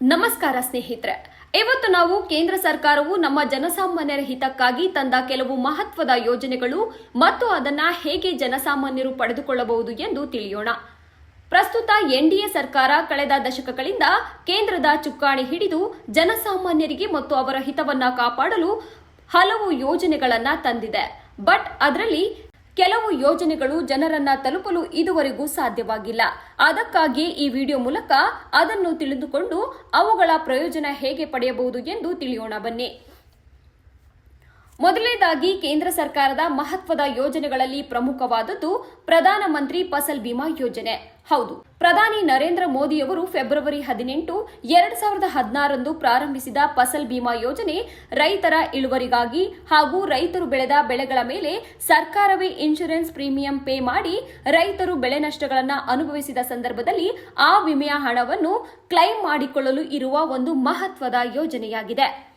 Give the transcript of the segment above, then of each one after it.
ನಮಸ್ಕಾರ ಸ್ನೇಹಿತರೆ. ಇವತ್ತು ನಾವು ಕೇಂದ್ರ ಸರ್ಕಾರವು ನಮ್ಮ ಜನಸಾಮಾನ್ಯರ ಹಿತಕ್ಕಾಗಿ ತಂದ ಕೆಲವು ಮಹತ್ವದ ಯೋಜನೆಗಳು ಮತ್ತು ಅದನ್ನ ಹೇಗೆ ಜನಸಾಮಾನ್ಯರು ಪಡೆದುಕೊಳ್ಳಬಹುದು ಎಂದು ತಿಳಿಯೋಣ. ಪ್ರಸ್ತುತ ಎನ್ಡಿಎ ಸರ್ಕಾರ ಕಳೆದ ದಶಕಗಳಿಂದ ಕೇಂದ್ರದ ಚುಕ್ಕಾಣಿ ಹಿಡಿದು ಜನಸಾಮಾನ್ಯರಿಗೆ ಮತ್ತು ಅವರ ಹಿತವನ್ನ ಕಾಪಾಡಲು ಹಲವು ಯೋಜನೆಗಳನ್ನ ತಂದಿದೆ. ಬಟ್ ಅದರಲ್ಲಿ ಕೆಲವು ಯೋಜನೆಗಳು ಜನರನ್ನ ತಲುಪಲು ಇದುವರೆಗೂ ಸಾಧ್ಯವಾಗಿಲ್ಲ. ಅದಕ್ಕಾಗಿ ಈ ವಿಡಿಯೋ ಮೂಲಕ ಅದನ್ನು ತಿಳಿದುಕೊಂಡು ಅವುಗಳ ಪ್ರಯೋಜನ ಹೇಗೆ ಪಡೆಯಬಹುದು ಎಂದು ತಿಳಿಯೋಣ ಬನ್ನಿ. ಮೊದಲನೇದಾಗಿ ಕೇಂದ್ರ ಸರ್ಕಾರದ ಮಹತ್ವದ ಯೋಜನೆಗಳಲ್ಲಿ ಪ್ರಮುಖವಾದದ್ದು ಪ್ರಧಾನಮಂತ್ರಿ ಫಸಲ್ ಬಿಮಾ ಯೋಜನೆ. ಹೌದು, ಪ್ರಧಾನಿ ನರೇಂದ್ರ ಮೋದಿಯವರು ಫೆಬ್ರವರಿ ಹದಿನೆಂಟು ಎರಡ್ ಸಾವಿರದ ಹದಿನಾರರಂದು ಪ್ರಾರಂಭಿಸಿದ ಫಸಲ್ ಬಿಮಾ ಯೋಜನೆ ರೈತರ ಇಳುವರಿಗಾಗಿ ಹಾಗೂ ರೈತರು ಬೆಳೆದ ಬೆಳೆಗಳ ಮೇಲೆ ಸರ್ಕಾರವೇ ಇನ್ಶೂರೆನ್ಸ್ ಪ್ರೀಮಿಯಂ ಪೇ ಮಾಡಿ ರೈತರು ಬೆಳೆ ನಷ್ಟಗಳನ್ನು ಅನುಭವಿಸಿದ ಸಂದರ್ಭದಲ್ಲಿ ಆ ವಿಮೆಯ ಹಣವನ್ನು ಕ್ಲೈಮ್ ಮಾಡಿಕೊಳ್ಳಲು ಇರುವ ಒಂದು ಮಹತ್ವದ ಯೋಜನೆಯಾಗಿದೆ.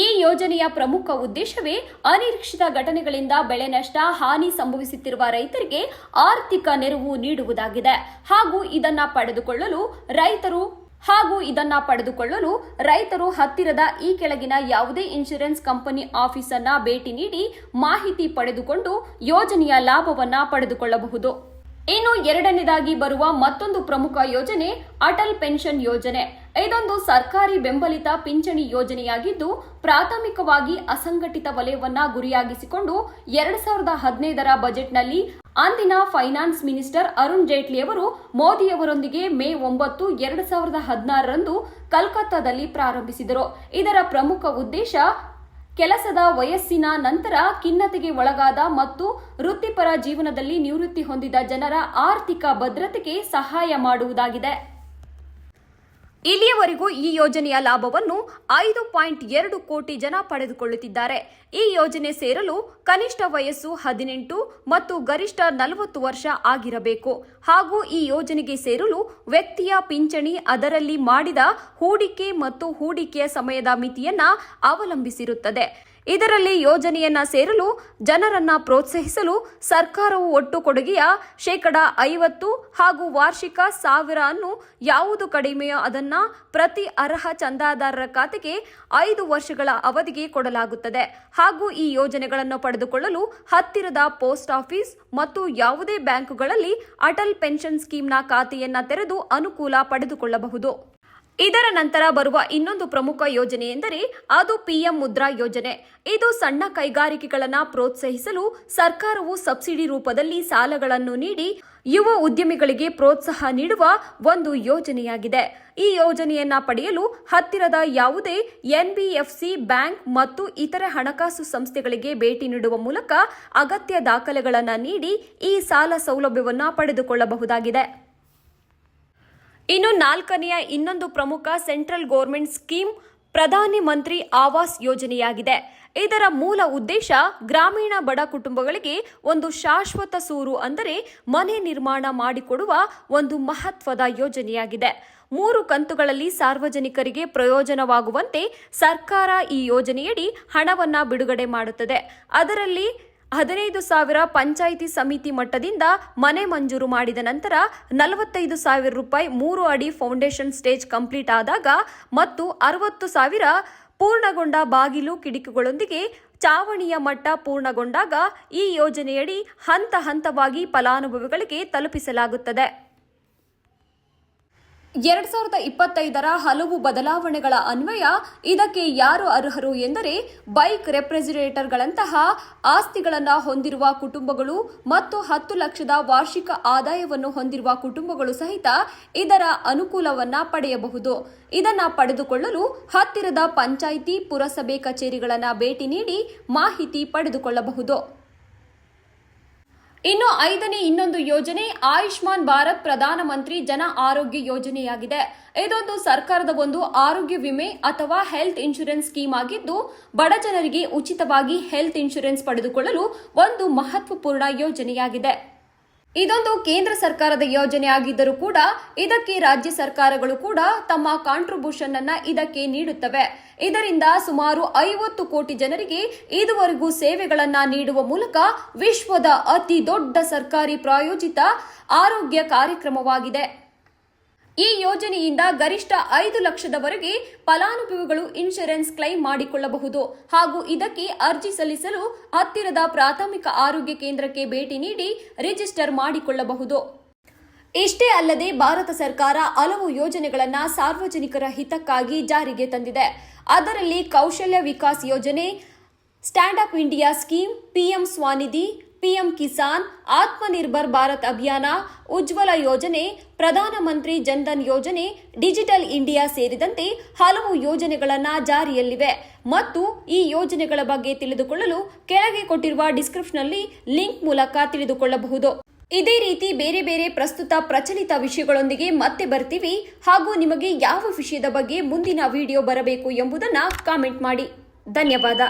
ಈ ಯೋಜನೆಯ ಪ್ರಮುಖ ಉದ್ದೇಶವೇ ಅನಿರೀಕ್ಷಿತ ಘಟನೆಗಳಿಂದ ಬೆಳೆ ನಷ್ಟ, ಹಾನಿ ಸಂಭವಿಸುತ್ತಿರುವ ರೈತರಿಗೆ ಆರ್ಥಿಕ ನೆರವು ನೀಡುವುದಾಗಿದೆ. ಹಾಗೂ ಇದನ್ನ ಪಡೆದುಕೊಳ್ಳಲು ರೈತರು ಹಾಗೂ ಇದನ್ನ ಪಡೆದುಕೊಳ್ಳಲು ರೈತರು ಹತ್ತಿರದ ಈ ಕೆಳಗಿನ ಯಾವುದೇ ಇನ್ಶೂರೆನ್ಸ್ ಕಂಪನಿ ಆಫೀಸನ್ನ ಭೇಟಿ ನೀಡಿ ಮಾಹಿತಿ ಪಡೆದುಕೊಂಡು ಯೋಜನೆಯ ಲಾಭವನ್ನ ಪಡೆದುಕೊಳ್ಳಬಹುದು. ಇನ್ನು ಎರಡನೇದಾಗಿ ಬರುವ ಮತ್ತೊಂದು ಪ್ರಮುಖ ಯೋಜನೆ ಅಟಲ್ ಪೆನ್ಷನ್ ಯೋಜನೆ. ಇದೊಂದು ಸರ್ಕಾರಿ ಬೆಂಬಲಿತ ಪಿಂಚಣಿ ಯೋಜನೆಯಾಗಿದ್ದು, ಪ್ರಾಥಮಿಕವಾಗಿ ಅಸಂಘಟಿತ ವಲಯವನ್ನ ಗುರಿಯಾಗಿಸಿಕೊಂಡು ಎರಡ್ ಸಾವಿರದ ಹದಿನೈದರ ಬಜೆಟ್ನಲ್ಲಿ ಅಂದಿನ ಫೈನಾನ್ಸ್ ಮಿನಿಸ್ಟರ್ ಅರುಣ್ ಜೇಟ್ಲಿ ಅವರು ಮೋದಿಯವರೊಂದಿಗೆ ಮೇ ಒಂಬತ್ತು, ಎರಡ್ ಸಾವಿರದ ಹದಿನಾರರಂದು ಕಲ್ಕತ್ತಾದಲ್ಲಿ ಪ್ರಾರಂಭಿಸಿದರು. ಇದರ ಪ್ರಮುಖ ಉದ್ದೇಶ ಕೆಲಸದ ವಯಸ್ಸಿನ ನಂತರ ಖಿನ್ನತೆಗೆ ಒಳಗಾದ ಮತ್ತು ವೃತ್ತಿಪರ ಜೀವನದಲ್ಲಿ ನಿವೃತ್ತಿ ಹೊಂದಿದ ಜನರ ಆರ್ಥಿಕ ಭದ್ರತೆಗೆ ಸಹಾಯ ಮಾಡುವುದಾಗಿದೆ. ಇಲ್ಲಿಯವರೆಗೂ ಈ ಯೋಜನೆಯ ಲಾಭವನ್ನು ಐದು ಪಾಯಿಂಟ್ ಎರಡು ಕೋಟಿ ಜನ ಪಡೆದುಕೊಳ್ಳುತ್ತಿದ್ದಾರೆ. ಈ ಯೋಜನೆ ಸೇರಲು ಕನಿಷ್ಠ ವಯಸ್ಸು ಹದಿನೆಂಟು ಮತ್ತು ಗರಿಷ್ಠ ನಲವತ್ತು ವರ್ಷ ಆಗಿರಬೇಕು. ಹಾಗೂ ಈ ಯೋಜನೆಗೆ ಸೇರಲು ವ್ಯಕ್ತಿಯ ಪಿಂಚಣಿ, ಅದರಲ್ಲಿ ಮಾಡಿದ ಹೂಡಿಕೆ ಮತ್ತು ಹೂಡಿಕೆಯ ಸಮಯದ ಮಿತಿಯನ್ನ ಅವಲಂಬಿಸಿರುತ್ತದೆ. ಇದರಲ್ಲಿ ಯೋಜನೆಯನ್ನ ಸೇರಲು ಜನರನ್ನ ಪ್ರೋತ್ಸಾಹಿಸಲು ಸರ್ಕಾರವು ಒಟ್ಟು ಕೊಡುಗೆಯ ಶೇಕಡ ಐವತ್ತು ಹಾಗೂ ವಾರ್ಷಿಕ ಸಾವಿರ ಅನ್ನು ಯಾವುದು ಕಡಿಮೆಯೋ ಅದನ್ನ ಪ್ರತಿ ಅರ್ಹ ಚಂದಾದಾರರ ಖಾತೆಗೆ ಐದು ವರ್ಷಗಳ ಅವಧಿಗೆ ಕೊಡಲಾಗುತ್ತದೆ. ಹಾಗೂ ಈ ಯೋಜನೆಗಳನ್ನು ಪಡೆದುಕೊಳ್ಳಲು ಹತ್ತಿರದ ಪೋಸ್ಟ್ ಆಫೀಸ್ ಮತ್ತು ಯಾವುದೇ ಬ್ಯಾಂಕುಗಳಲ್ಲಿ ಅಟಲ್ ಪೆನ್ಷನ್ ಸ್ಕೀಮ್ನ ಖಾತೆಯನ್ನ ತೆರೆದು ಅನುಕೂಲ ಪಡೆದುಕೊಳ್ಳಬಹುದು. ಇದರ ನಂತರ ಬರುವ ಇನ್ನೊಂದು ಪ್ರಮುಖ ಯೋಜನೆ ಎಂದರೆ ಅದು ಪಿಎಂ ಮುದ್ರಾ ಯೋಜನೆ. ಇದು ಸಣ್ಣ ಕೈಗಾರಿಕೆಗಳನ್ನು ಪ್ರೋತ್ಸಾಹಿಸಲು ಸರ್ಕಾರವು ಸಬ್ಸಿಡಿ ರೂಪದಲ್ಲಿ ಸಾಲಗಳನ್ನು ನೀಡಿ ಯುವ ಉದ್ಯಮಿಗಳಿಗೆ ಪ್ರೋತ್ಸಾಹ ನೀಡುವ ಒಂದು ಯೋಜನೆಯಾಗಿದೆ. ಈ ಯೋಜನೆಯನ್ನ ಪಡೆಯಲು ಹತ್ತಿರದ ಯಾವುದೇ ಎನ್ಬಿಎಫ್ಸಿ ಬ್ಯಾಂಕ್ ಮತ್ತು ಇತರ ಹಣಕಾಸು ಸಂಸ್ಥೆಗಳಿಗೆ ಭೇಟಿ ನೀಡುವ ಮೂಲಕ ಅಗತ್ಯ ದಾಖಲೆಗಳನ್ನು ನೀಡಿ ಈ ಸಾಲ ಸೌಲಭ್ಯವನ್ನು ಪಡೆದುಕೊಳ್ಳಬಹುದಾಗಿದೆ. ಇನ್ನು ನಾಲ್ಕನೆಯ ಇನ್ನೊಂದು ಪ್ರಮುಖ ಸೆಂಟ್ರಲ್ ಗೋರ್ಮೆಂಟ್ ಸ್ಕೀಮ್ ಪ್ರಧಾನಿ ಮಂತ್ರಿ ಆವಾಸ್ ಯೋಜನೆಯಾಗಿದೆ. ಇದರ ಮೂಲ ಉದ್ದೇಶ ಗ್ರಾಮೀಣ ಬಡ ಕುಟುಂಬಗಳಿಗೆ ಒಂದು ಶಾಶ್ವತ ಸೂರು ಅಂದರೆ ಮನೆ ನಿರ್ಮಾಣ ಮಾಡಿಕೊಡುವ ಒಂದು ಮಹತ್ವದ ಯೋಜನೆಯಾಗಿದೆ. ಮೂರು ಕಂತುಗಳಲ್ಲಿ ಸಾರ್ವಜನಿಕರಿಗೆ ಪ್ರಯೋಜನವಾಗುವಂತೆ ಸರ್ಕಾರ ಈ ಯೋಜನೆಯಡಿ ಹಣವನ್ನು ಬಿಡುಗಡೆ ಮಾಡುತ್ತದೆ. ಅದರಲ್ಲಿ ಹದಿನೈದು ಸಾವಿರ ಪಂಚಾಯಿತಿ ಸಮಿತಿ ಮಟ್ಟದಿಂದ ಮನೆ ಮಂಜೂರು ಮಾಡಿದ ನಂತರ ನಲವತ್ತೈದು ಸಾವಿರ ರೂಪಾಯಿ ಮೂರು ಅಡಿ ಫೌಂಡೇಶನ್ ಸ್ಟೇಜ್ ಕಂಪ್ಲೀಟ್ ಆದಾಗ ಮತ್ತು ಅರವತ್ತು ಸಾವಿರ ಪೂರ್ಣಗೊಂಡ ಬಾಗಿಲು ಕಿಟಕಿಗಳೊಂದಿಗೆ ಚಾವಣಿಯ ಮಟ್ಟ ಪೂರ್ಣಗೊಂಡಾಗ ಈ ಯೋಜನೆಯಡಿ ಹಂತ ಹಂತವಾಗಿ ಫಲಾನುಭವಿಗಳಿಗೆ ತಲುಪಿಸಲಾಗುತ್ತದೆ. ಎರಡ್ ಸಾವಿರದ ಇಪ್ಪತ್ತೈದರ ಹಲವು ಬದಲಾವಣೆಗಳ ಅನ್ವಯ ಇದಕ್ಕೆ ಯಾರು ಅರ್ಹರು ಎಂದರೆ ಬೈಕ್ ರೆಫ್ರಿಜಿರೇಟರ್ಗಳಂತಹ ಆಸ್ತಿಗಳನ್ನು ಹೊಂದಿರುವ ಕುಟುಂಬಗಳು ಮತ್ತು ಹತ್ತು ಲಕ್ಷದ ವಾರ್ಷಿಕ ಆದಾಯವನ್ನು ಹೊಂದಿರುವ ಕುಟುಂಬಗಳು ಸಹಿತ ಇದರ ಅನುಕೂಲವನ್ನ ಪಡೆಯಬಹುದು. ಇದನ್ನು ಪಡೆದುಕೊಳ್ಳಲು ಹತ್ತಿರದ ಪಂಚಾಯಿತಿ, ಪುರಸಭೆ ಕಚೇರಿಗಳನ್ನು ಭೇಟಿ ನೀಡಿ ಮಾಹಿತಿ ಪಡೆದುಕೊಳ್ಳಬಹುದು. ಇನ್ನು ಐದನೇ ಇನ್ನೊಂದು ಯೋಜನೆ ಆಯುಷ್ಮಾನ್ ಭಾರತ್ ಪ್ರಧಾನಮಂತ್ರಿ ಜನ ಆರೋಗ್ಯ ಯೋಜನೆಯಾಗಿದೆ. ಇದೊಂದು ಸರ್ಕಾರದ ಒಂದು ಆರೋಗ್ಯ ವಿಮೆ ಅಥವಾ ಹೆಲ್ತ್ ಇನ್ಶೂರೆನ್ಸ್ ಸ್ಕೀಮ್ ಆಗಿದ್ದು, ಬಡ ಜನರಿಗೆ ಉಚಿತವಾಗಿ ಹೆಲ್ತ್ ಇನ್ಶೂರೆನ್ಸ್ ಪಡೆದುಕೊಳ್ಳಲು ಒಂದು ಮಹತ್ವಪೂರ್ಣ ಯೋಜನೆಯಾಗಿದೆ. ಇದೊಂದು ಕೇಂದ್ರ ಸರ್ಕಾರದ ಯೋಜನೆ ಆಗಿದ್ದರೂ ಕೂಡ ಇದಕ್ಕೆ ರಾಜ್ಯ ಸರ್ಕಾರಗಳು ಕೂಡ ತಮ್ಮ ಕಾಂಟ್ರಿಬ್ಯೂಷನ್ ಅನ್ನ ಇದಕ್ಕೆ ನೀಡುತ್ತವೆ. ಇದರಿಂದ ಸುಮಾರು ಐವತ್ತು ಕೋಟಿ ಜನರಿಗೆ ಇದುವರೆಗೂ ಸೇವೆಗಳನ್ನ ನೀಡುವ ಮೂಲಕ ವಿಶ್ವದ ಅತಿ ದೊಡ್ಡ ಸರ್ಕಾರಿ ಪ್ರಾಯೋಜಿತ ಆರೋಗ್ಯ ಕಾರ್ಯಕ್ರಮವಾಗಿದೆ. ಈ ಯೋಜನೆಯಿಂದ ಗರಿಷ್ಠ ಐದು ಲಕ್ಷದವರೆಗೆ ಫಲಾನುಭವಿಗಳು ಇನ್ಶೂರೆನ್ಸ್ ಕ್ಲೈಮ್ ಮಾಡಿಕೊಳ್ಳಬಹುದು ಹಾಗೂ ಇದಕ್ಕೆ ಅರ್ಜಿ ಸಲ್ಲಿಸಲು ಹತ್ತಿರದ ಪ್ರಾಥಮಿಕ ಆರೋಗ್ಯ ಕೇಂದ್ರಕ್ಕೆ ಭೇಟಿ ನೀಡಿ ರಿಜಿಸ್ಟರ್ ಮಾಡಿಕೊಳ್ಳಬಹುದು. ಇಷ್ಟೇ ಅಲ್ಲದೆ ಭಾರತ ಸರ್ಕಾರ ಹಲವು ಯೋಜನೆಗಳನ್ನು ಸಾರ್ವಜನಿಕರ ಹಿತಕ್ಕಾಗಿ ಜಾರಿಗೆ ತಂದಿದೆ. ಅದರಲ್ಲಿ Kaushalya Vikas Yojana, stand up India scheme, PM Svanidhi PM Kisan Atmanirbhar Bharat Abhiyan, Ujjwala Yojana ಪ್ರಧಾನಮಂತ್ರಿ ಜನ್ಧನ್ ಯೋಜನೆ, ಡಿಜಿಟಲ್ ಇಂಡಿಯಾ ಸೇರಿದಂತೆ ಹಲವು ಯೋಜನೆಗಳನ್ನು ಜಾರಿಯಲ್ಲಿವೆ. ಮತ್ತು ಈ ಯೋಜನೆಗಳ ಬಗ್ಗೆ ತಿಳಿದುಕೊಳ್ಳಲು ಕೆಳಗೆ ಕೊಟ್ಟಿರುವ ಡಿಸ್ಕ್ರಿಪ್ಷನ್ನಲ್ಲಿ ಲಿಂಕ್ ಮೂಲಕ ತಿಳಿದುಕೊಳ್ಳಬಹುದು. ಇದೇ ರೀತಿ ಬೇರೆ ಬೇರೆ ಪ್ರಸ್ತುತ ಪ್ರಚಲಿತ ವಿಷಯಗಳೊಂದಿಗೆ ಮತ್ತೆ ಬರ್ತೀವಿ. ಹಾಗೂ ನಿಮಗೆ ಯಾವ ವಿಷಯದ ಬಗ್ಗೆ ಮುಂದಿನ ವಿಡಿಯೋ ಬರಬೇಕು ಎಂಬುದನ್ನು ಕಾಮೆಂಟ್ ಮಾಡಿ. ಧನ್ಯವಾದ.